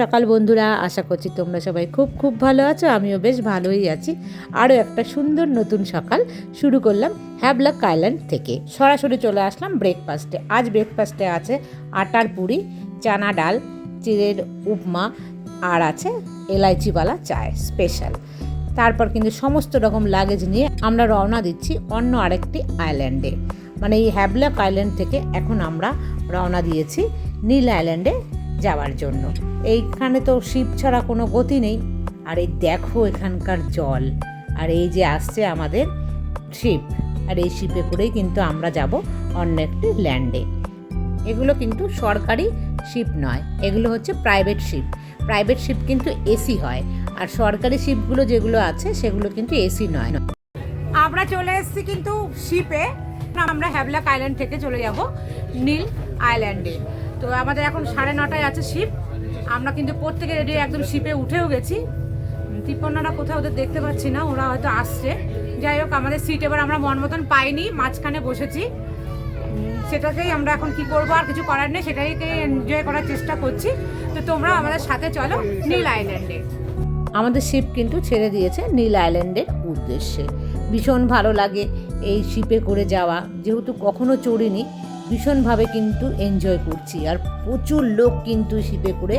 সকাল বন্ধুরা, আশা করছি তোমরা সবাই খুব খুব ভালো আছো, আমিও বেশ ভালোই আছি। আরও একটা সুন্দর নতুন সকাল শুরু করলাম হ্যাবলাক আইল্যান্ড থেকে। সরাসরি চলে আসলাম ব্রেকফাস্টে আজ ব্রেকফাস্টে আছে আটার পুরি, চানা ডাল, চিড়ের উপমা, আর আছে এলাইচিওয়ালা চায় স্পেশাল তারপর কিন্তু সমস্ত রকম লাগেজ নিয়ে আমরা রওনা দিচ্ছি অন্য আরেকটি আইল্যান্ডে মানে এই হ্যাবলাক আইল্যান্ড থেকে এখন আমরা রওনা দিয়েছি নীল আইল্যান্ডে যাওয়ার জন্য। এইখানে তো শিপ ছাড়া কোনো গতি নেই। আর এই দেখো এখানকার জল। আর এই যে আসছে আমাদের শিপ আর এই শিপে করেই কিন্তু আমরা যাব অন্য একটি ল্যান্ডে। এগুলো কিন্তু সরকারি শিপ নয়। এগুলো হচ্ছে প্রাইভেট শিপ। প্রাইভেট শিপ কিন্তু এসি হয়। আর সরকারি শিপগুলো যেগুলো আছে, সেগুলো কিন্তু এসি নয়। আমরা চলে এসেছি কিন্তু শিপে। আমরা হ্যাবলাক আইল্যান্ড থেকে চলে যাব নীল আইল্যান্ডে। তো আমাদের এখন সাড়ে নটায় আছে শিপ আমরা কিন্তু প্রত্যেকে রেডি একদম শিপে উঠেও গেছি। তিপ্পন্নরা কোথাও ওদের দেখতে পাচ্ছি না, ওরা হয়তো আসছে। যাই হোক, আমাদের সিট এবার আমরা মন মতন পাইনি, মাঝখানে বসেছি। সেটাকেই আমরা এখন কি করব, আর কিছু করার নেই, সেটাকে এনজয় করার চেষ্টা করছি। তো তোমরা আমাদের সাথে চলো নীল আইল্যান্ডে আমাদের শিপ কিন্তু ছেড়ে দিয়েছে নীল আইল্যান্ডের উদ্দেশ্যে। ভীষণ ভালো লাগে এই শিপে করে যাওয়া। যেহেতু কখনো চড়িনি ভীষণভাবে কিন্তু এনজয় করছি। আর প্রচুর লোক কিন্তু শিপে করে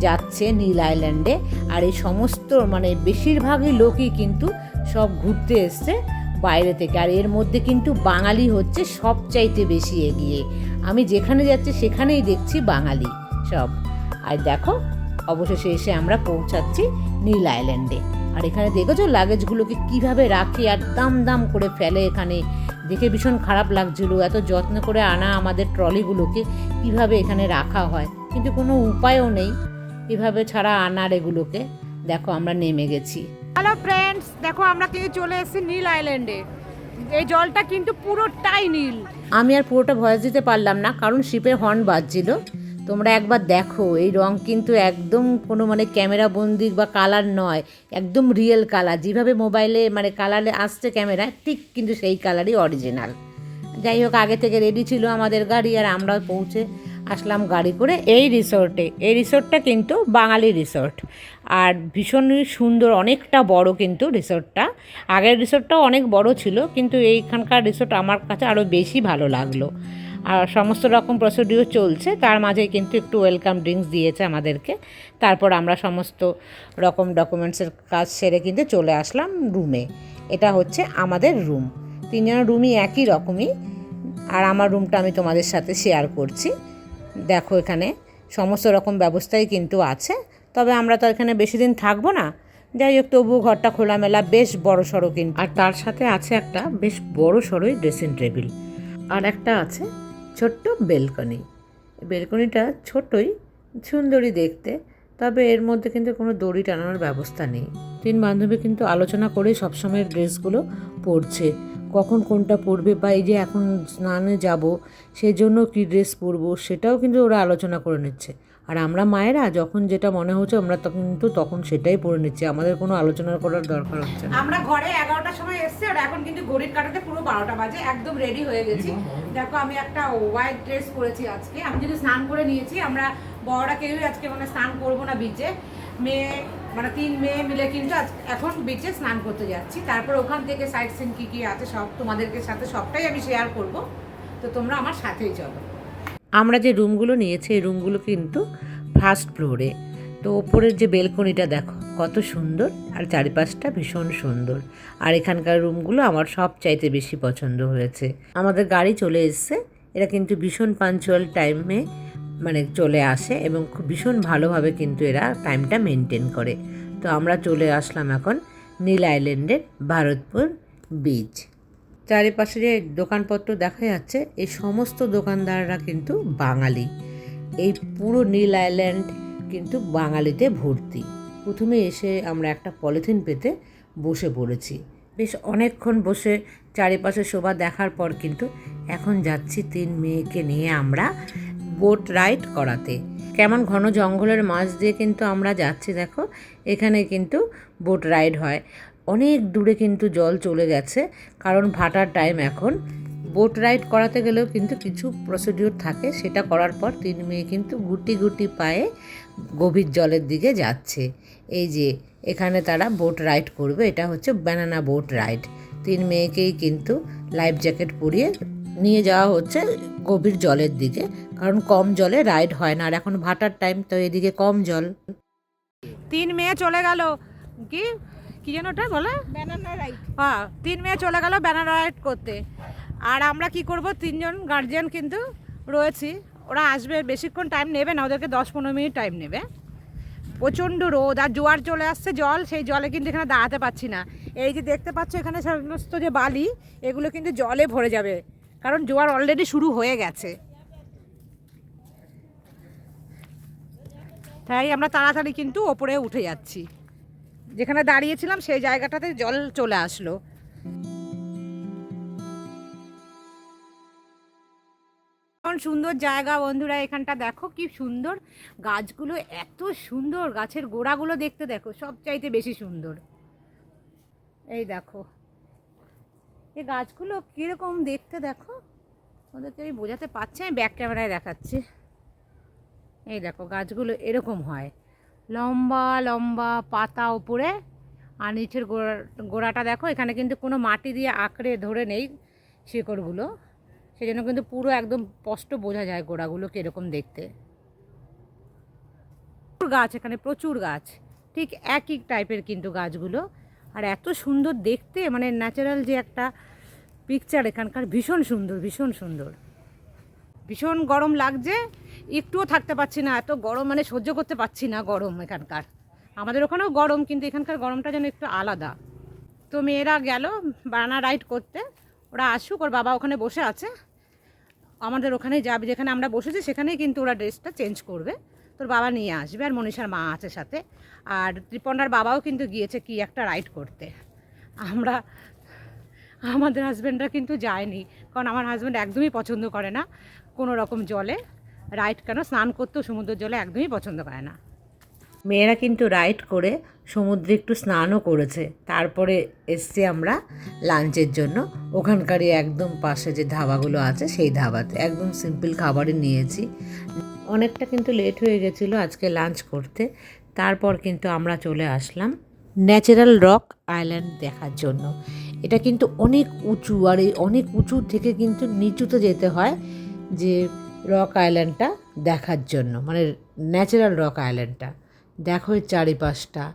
যাচ্ছে নীল আইল্যান্ডে আর এই সমস্ত মানে বেশিরভাগই লোকই কিন্তু সব ঘুরতে এসছে বাইরে থেকে। আর এর মধ্যে কিন্তু বাঙালি হচ্ছে সবচাইতে বেশি এগিয়ে। আমি যেখানে যাচ্ছি সেখানেই দেখছি বাঙালি সব। আর দেখো, অবশেষে এসে আমরা পৌঁছাচ্ছি নীল আইল্যান্ডে আর এখানে দেখেছ লাগেজগুলোকে কীভাবে রাখে আর দাম দাম করে ফেলে এখানে দেখে ভীষণ খারাপ লাগছিল এত যত্ন করে আনা আমাদের ট্রলিগুলোকে কীভাবে এখানে রাখা হয়। কিন্তু কোনো উপায়ও নেই এভাবে ছাড়া আনার এগুলোকে। দেখো আমরা নেমে গেছি। হ্যালো ফ্রেন্ডস দেখো আমরা কিন্তু চলে এসেছি নীল আইল্যান্ডে এই জলটা কিন্তু পুরোটাই নীল। আমি আর পুরোটা ভয়েস দিতে পারলাম না কারণ শিপে হর্ন বাজছিল। তোমরা একবার দেখো, এই রং কিন্তু একদম কোনো মানে ক্যামেরা বন্দি বা কালার নয়, একদম রিয়েল কালার যেভাবে মোবাইলে মানে কালারে আসছে ক্যামেরায় ঠিক কিন্তু সেই কালারই অরিজিনাল যাই হোক, আগে থেকে রেডি ছিল আমাদের গাড়ি, আর আমরা পৌঁছে আসলাম গাড়ি করে এই রিসোর্টে এই রিসোর্টটা কিন্তু বাঙালি রিসোর্ট আর ভীষণই সুন্দর, অনেকটা বড় কিন্তু রিসোর্টটা আগের রিসোর্টটাও অনেক বড় ছিল, কিন্তু এইখানকার রিসোর্ট আমার কাছে আরও বেশি ভালো লাগল। আর সমস্ত রকম প্রসিডিওর চলছে। তার মাঝে কিন্তু একটু ওয়েলকাম ড্রিঙ্কস দিয়েছে আমাদেরকে। তারপর আমরা সমস্ত রকম ডকুমেন্টসের কাজ সেরে কিন্তু চলে আসলাম রুমে এটা হচ্ছে আমাদের রুম তিনজনের রুমই একই রকমই। আর আমার রুমটা আমি তোমাদের সাথে শেয়ার করছি। দেখো এখানে সমস্ত রকম ব্যবস্থাই কিন্তু আছে। তবে আমরা তো এখানে বেশি দিন থাকব না। যাই হোক, তবুও ঘরটা খোলামেলা, বেশ বড় সড়ো কিন্তু। আর তার সাথে আছে একটা বেশ বড় সড়োই ড্রেসিং টেবিল আর একটা আছে ছোট্ট বেলকনি। বেলকনিটা ছোটই, সুন্দরী দেখতে, তবে এর মধ্যে কিন্তু কোনো দড়ি টানানোর ব্যবস্থা নেই। তিন বান্ধবী কিন্তু আলোচনা করে সবসময় ড্রেসগুলো পরছে। কখন কোনটা পরবে বা এই যে এখন স্নানে যাব, সেজন্য কী ড্রেস পরবো, সেটাও কিন্তু ওরা আলোচনা করে নিচ্ছে। আর আমরা মায়েরা যখন যেটা মনে হচ্ছে আমরা কিন্তু তখন সেটাই পরে নিচ্ছি। আমাদের কোনো আলোচনা করার দরকার হচ্ছে আমরা ঘরে এগারোটার সময় এসছি আর এখন কিন্তু ঘড়ির কাটাতে পুরো বারোটা বাজে, একদম রেডি হয়ে গেছি। দেখো, আমি একটা হোয়াইট ড্রেস পরেছি আজকে। আমি যদি স্নান করে নিয়েছি, আমরা বড়রা কেউই আজকে মানে স্নান করব না বিচে মেয়ে মানে তিন মেয়ে মিলে কিন্তু এখন বিচে স্নান করতে যাচ্ছি। তারপর ওখান থেকে সাইড সিন কী কী আছে সব তোমাদেরকে সাথে সবটাই আমি শেয়ার করব। তো তোমরা আমার সাথেই চলো। আমরা যে রুমগুলো নিয়েছি, এই রুমগুলো কিন্তু ফার্স্ট ফ্লোরে তো ওপরের যে বেলকনিটা দেখো, কত সুন্দর আর চারিপাশটা ভীষণ সুন্দর। আর এখানকার রুমগুলো আমার সব চাইতে বেশি পছন্দ হয়েছে। আমাদের গাড়ি চলে এসছে, এরা কিন্তু ভীষণ পাঞ্চুয়াল টাইমে মানে চলে আসে এবং খুব ভীষণ ভালোভাবে কিন্তু এরা টাইমটা মেনটেন করে। তো আমরা চলে আসলাম এখন নীল আইল্যান্ডের ভারতপুর বিচ চারিপাশে যে দোকানপত্র দেখা যাচ্ছে, এই সমস্ত দোকানদাররা কিন্তু বাঙালি। এই পুরো নীল আইল্যান্ড কিন্তু বাঙালিতে ভর্তি। প্রথমে এসে আমরা একটা পলিথিন পেতে বসে পড়েছি। বেশ অনেকক্ষণ বসে চারিপাশে শোভা দেখার পর কিন্তু এখন যাচ্ছি তিন মেয়েকে নিয়ে আমরা বোট রাইড করাতে। কেমন ঘন জঙ্গলের মাঝ দিয়ে কিন্তু আমরা যাচ্ছি, দেখো। এখানে কিন্তু বোট রাইড হয়। অনেক দূরে কিন্তু জল চলে গেছে, কারণ ভাটার টাইম এখন। বোট রাইড করাতে গেলেও কিন্তু কিছু প্রসিডিওর থাকে, সেটা করার পর তিন মেয়ে কিন্তু গুটি গুটি পায়ে গভীর জলের দিকে যাচ্ছে। এই যে, এখানে তারা বোট রাইড করবে, এটা হচ্ছে ব্যানানা বোট রাইড তিন মেয়েকেই কিন্তু লাইফ জ্যাকেট পরিয়ে নিয়ে যাওয়া হচ্ছে গভীর জলের দিকে, কারণ কম জলে রাইড হয় না, আর এখন ভাটার টাইম তো এদিকে কম জল। তিন মেয়ে চলে গেল। কি? কি যেন ওটা বলে? ব্যানানা হ্যাঁ তিন মেয়ে চলে গেল ব্যানার রাইড করতে। আর আমরা কি করব তিনজন গার্জিয়ান কিন্তু রয়েছি। ওরা আসবে বেশিক্ষণ টাইম নেবে না ওদেরকে দশ পনেরো মিনিট টাইম নেবে। প্রচণ্ড রোদ আর জোয়ার চলে আসছে জল সেই জলে কিন্তু এখানে দাঁড়াতে পারছি না। এই যে দেখতে পাচ্ছ এখানে সমস্ত যে বালি এগুলো কিন্তু জলে ভরে যাবে। কারণ জোয়ার অলরেডি শুরু হয়ে গেছে। তাই আমরা তাড়াতাড়ি কিন্তু ওপরে উঠে যাচ্ছি। যেখানে দাঁড়িয়েছিলাম, সেই জায়গাটাতে জল চলে আসলো। সুন্দর জায়গা বন্ধুরা, এখানটা দেখো কি সুন্দর। গাছগুলো এত সুন্দর, গাছের গোড়াগুলো দেখতে দেখো, সব চাইতে বেশি সুন্দর। এই দেখো। এই গাছগুলো কীরকম দেখতে দেখো? ওদেরকে আমি বোঝাতে পারছি আমি ব্যাক ক্যামেরায় দেখাচ্ছি। এই দেখো, গাছগুলো এরকম হয়। লম্বা লম্বা পাতা উপরে। আর নিচের গোড়া, গোড়াটা দেখো, এখানে কিন্তু কোনো মাটি দিয়ে আঁকড়ে ধরে নেই শিকড়গুলো। সেই জন্য কিন্তু পুরো একদম স্পষ্ট বোঝা যায় গোড়াগুলো কীরকম দেখতে। গাছ এখানে, প্রচুর গাছ। ঠিক একই টাইপের কিন্তু গাছগুলো। আর এত সুন্দর দেখতে মানে ন্যাচারাল যে একটা পিকচার এখানকার, ভীষণ সুন্দর ভীষণ সুন্দর। ভীষণ গরম লাগছে, একটুও থাকতে পারছি না, এত গরম মানে সহ্য করতে পারছি না গরম এখানকার। আমাদের ওখানেও গরম, কিন্তু এখানকার গরমটা যেন একটু আলাদা। তো মেয়েরা গেল বানানা রাইড করতে, ওরা আসুক, ওর বাবা ওখানে বসে আছে। আমাদের ওখানে যাবে, যেখানে আমরা বসেছি সেখানেই কিন্তু ওরা ড্রেসটা চেঞ্জ করবে। তোর বাবা নিয়ে আসবে আর মনীষার মা আছে সাথে। আর ত্রিপন্ডার বাবাও কিন্তু গিয়েছে কি একটা রাইড করতে। আমরা, আমাদের হাজব্যান্ডরা কিন্তু যায়নি, কারণ আমার হাজব্যান্ড একদমই পছন্দ করে না। কোনো রকম জলে রাইড কেন? স্নান করতেও সমুদ্রের জলে একদমই পছন্দ করে না। মেয়েরা কিন্তু রাইড করে সমুদ্রে একটু স্নানও করেছে। তারপরে এসছি আমরা লাঞ্চের জন্য। ওখানকারই একদম পাশে যে ধাবাগুলো আছে, সেই ধাবাতে একদম সিম্পল খাবারই নিয়েছি। অনেকটা কিন্তু লেট হয়ে গেছিল আজকে লাঞ্চ করতে। তারপর কিন্তু আমরা চলে আসলাম ন্যাচারাল রক আইল্যান্ড দেখার জন্য। এটা কিন্তু অনেক উঁচু, আর এই অনেক উঁচু থেকে কিন্তু নিচুতে যেতে হয় যে রক আইল্যান্ডটা দেখার জন্য মানে ন্যাচারাল রক আইল্যান্ডটা দেখো এর চারিপাশটা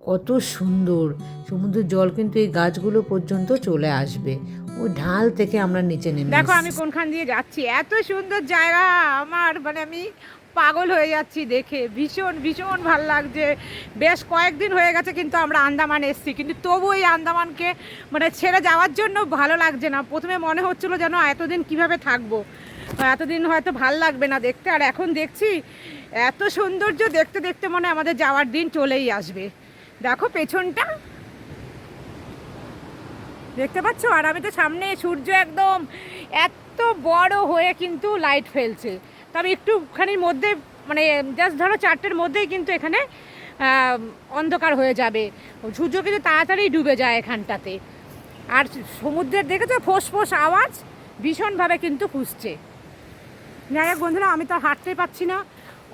কত সুন্দর। সমুদ্রের জল কিন্তু এই গাছগুলো পর্যন্ত চলে আসবে। ওই ঢাল থেকে আমরা নিচে নেমে দেখো আমি কোনখান দিয়ে যাচ্ছি? এত সুন্দর জায়গা আমার মানে আমি পাগল হয়ে যাচ্ছি দেখে। ভীষণ ভীষণ ভালো লাগছে। বেশ কয়েকদিন হয়ে গেছে কিন্তু আমরা আন্দামান এসেছি। কিন্তু তবু এই আন্দামানকে মানে ছেড়ে যাওয়ার জন্য ভালো লাগছে না। প্রথমে মনে হচ্ছিল যেন এতদিন কীভাবে থাকব। এতদিন হয়তো ভালো লাগবে না দেখতে। আর এখন দেখছি, এত সৌন্দর্য দেখতে দেখতে মনে আমাদের যাওয়ার দিন চলেই আসবে। দেখো পেছনটা। দেখতে পাচ্ছ? আর আমি তো সামনে সূর্য একদম এত বড় হয়ে কিন্তু লাইট ফেলছে। তবে একটুখানির মধ্যে মানে জাস্ট ধরো চারটের মধ্যেই কিন্তু এখানে অন্ধকার হয়ে যাবে। সূর্য কিন্তু তাড়াতাড়ি ডুবে যায় এখানটাতে। আর সমুদ্রের দেখে তো ফোঁস ফোঁস আওয়াজ ভীষণভাবে কিন্তু খুঁজছে যাই হোক বন্ধুরা, আমি তো হাঁটতে পারছি না।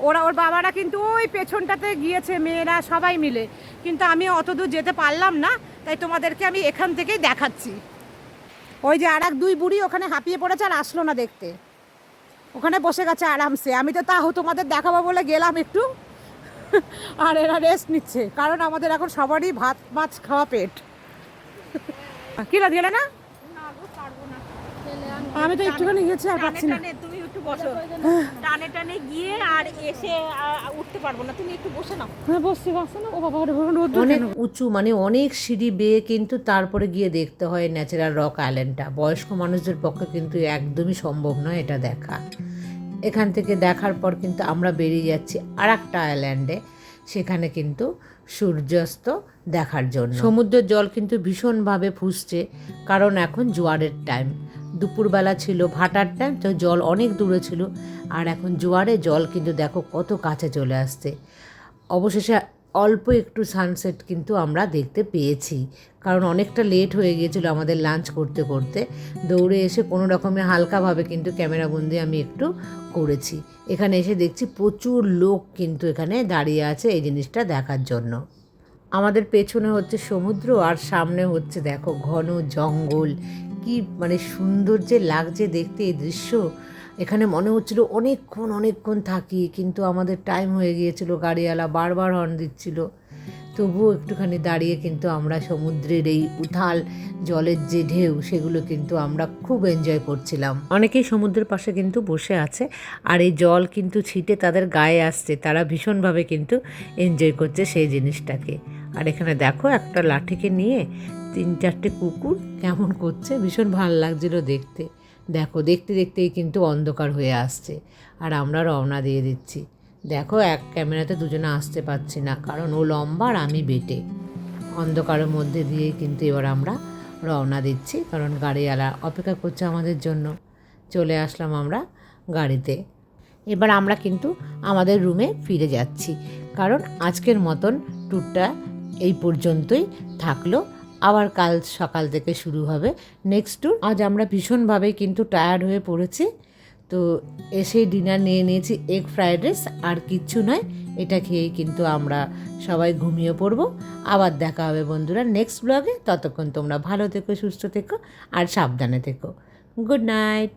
ওরা, ওর বাবারা কিন্তু ওই পেছনটাতে গিয়েছে, মেয়েরা সবাই মিলে। কিন্তু আমি অত দূর যেতে পারলাম না, তাই তোমাদেরকে আমি এখান থেকেই দেখাচ্ছি। ওই যে আর দুই বুড়ি ওখানে হাঁপিয়ে পড়েছে আর আসলো না দেখতে। ওখানে বসে গেছে আরামসে। আমি তো তাও তোমাদের দেখাবো বলে গেলাম একটু। আর এরা রেস্ট নিচ্ছে কারণ আমাদের এখন সবারই ভাত মাছ খাওয়া পেট। কি না? গেলে না। আমি তো একটুখানি গেছি আর পাচ্ছি না। একটু বসো। টানে টানে গিয়ে আর এসে উঠতে পারব না। তুমি একটু বসে নাও। হ্যাঁ বসছি বসছে না। ও বাবা অনেক উঁচু মানে অনেক সিঁড়ি বেয়ে কিন্তু তারপরে গিয়ে দেখতে হয় ন্যাচারাল রক আইল্যান্ডটা বয়স্ক মানুষদের পক্ষে কিন্তু একদমই সম্ভব নয় এটা দেখা। এখান থেকে দেখার পর কিন্তু আমরা বেরিয়ে যাচ্ছি আর একটা আইল্যান্ডে সেখানে কিন্তু সূর্যাস্ত দেখার জন্য। সমুদ্রের জল কিন্তু ভীষণভাবে ফুসছে কারণ এখন জোয়ারের টাইম দুপুরবেলা ছিল ভাটার টাইম তো জল অনেক দূরে ছিল। আর এখন জোয়ারে জল, কিন্তু দেখো কত কাছে চলে আসছে। অবশেষে অল্প একটু সানসেট কিন্তু আমরা দেখতে পেয়েছি। কারণ অনেকটা লেট হয়ে গিয়েছিল আমাদের লাঞ্চ করতে করতে। দৌড়ে এসে কোনো রকমে হালকাভাবে কিন্তু ক্যামেরা ক্যামেরাবন্দি আমি একটু করেছি। এখানে এসে দেখছি প্রচুর লোক কিন্তু এখানে দাঁড়িয়ে আছে এই জিনিসটা দেখার জন্য। আমাদের পেছনে হচ্ছে সমুদ্র আর সামনে হচ্ছে দেখো ঘন জঙ্গল। কি মানে সুন্দর যে লাগছে দেখতে এই দৃশ্য। এখানে মনে হচ্ছিল অনেকক্ষণ অনেকক্ষণ থাকি, কিন্তু আমাদের টাইম হয়ে গিয়েছিল, গাড়িওয়ালা বারবার হর্ন দিচ্ছিল। তবুও একটুখানি দাঁড়িয়ে কিন্তু আমরা সমুদ্রের এই উথাল, জলের যে ঢেউ, সেগুলো কিন্তু আমরা খুব এনজয় করছিলাম। অনেকেই সমুদ্রের পাশে কিন্তু বসে আছে, আর এই জল কিন্তু ছিটে তাদের গায়ে আসছে, তারা ভীষণভাবে কিন্তু এনজয় করছে সেই জিনিসটাকে। আর এখানে দেখো একটা লাঠিকে নিয়ে তিন চারটে কুকুর কেমন করছে, ভীষণ ভালো লাগছিল দেখতে। দেখো, দেখতে দেখতেই কিন্তু অন্ধকার হয়ে আসছে। আর আমরা রওনা দিয়ে দিচ্ছি। দেখো, এক ক্যামেরাতে দুজনে আসতে পারছি না, কারণ ও লম্বা আর আমি বেটে। অন্ধকারের মধ্যে দিয়েই কিন্তু এবার আমরা রওনা দিচ্ছি, কারণ গাড়িওয়ালা অপেক্ষা করছে আমাদের জন্য। চলে আসলাম আমরা গাড়িতে। এবার আমরা কিন্তু আমাদের রুমে ফিরে যাচ্ছি, কারণ আজকের মতন ট্যুরটা এই পর্যন্তই থাকল। আবার কাল সকাল থেকে শুরু হবে নেক্সট ট্যুর আজ আমরা ভীষণভাবে কিন্তু টায়ার্ড হয়ে পড়েছি। তো এসেই ডিনার নিয়ে নিয়েছি এগ ফ্রায়েড রাইস আর কিচ্ছু নয়, এটা খেয়েই কিন্তু আমরা সবাই ঘুমিয়ে পড়ব। আবার দেখা হবে বন্ধুরা নেক্সট ব্লগে ততক্ষণ তোমরা ভালো থেকো, সুস্থ থেকো আর সাবধানে থেকো। Good night